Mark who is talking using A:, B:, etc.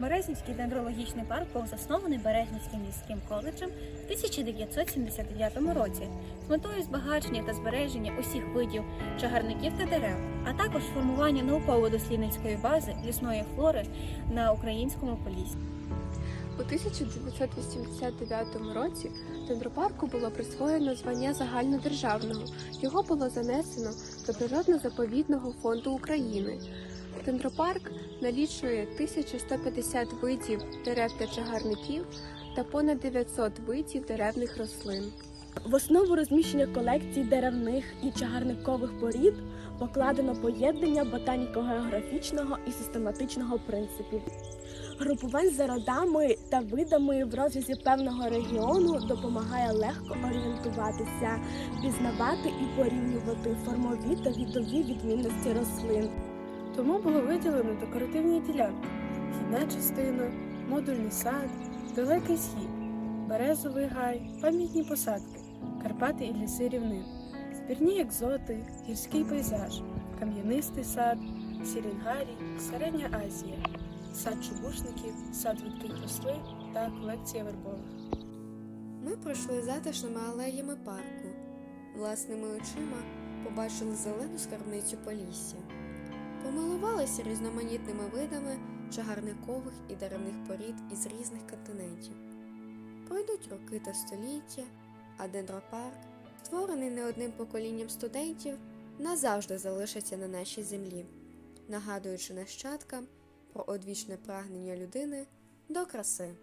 A: Березнівський дендрологічний парк був заснований Березнівським міським коледжем в 1979 році з метою збагачення та збереження усіх видів чагарників та дерев, а також формування науково-дослідницької бази лісної флори на українському полісі.
B: У 1989 році дендропарку було присвоєно звання загальнодержавного. Його було занесено до Природно-заповідного фонду України. Дендропарк налічує 1150 видів дерев та чагарників та понад 900 видів деревних рослин.
C: В основу розміщення колекцій деревних і чагарникових порід покладено поєднання ботаніко-географічного і систематичного принципів. Групувань за родами та видами в розрізі певного регіону допомагає легко орієнтуватися, пізнавати і порівнювати формові та відові відмінності рослин.
D: Тому було виділено декоративні ділянки: вхідна частина, модульний сад, далекий схід, березовий гай, пам'ятні посадки, Карпати і ліси рівнин, збірні екзоти, гірський пейзаж, кам'янистий сад, Сірінгарій, Середня Азія, сад чубушників, сад рідких рослин та колекція вербових.
E: Ми пройшли затишними алеями парку. Власними очима побачили зелену скарбницю Полісся. Помилувалися різноманітними видами чагарникових і деревних порід із різних континентів. Пройдуть роки та століття, а дендропарк, створений не одним поколінням студентів, назавжди залишиться на нашій землі, нагадуючи нащадкам про одвічне прагнення людини до краси.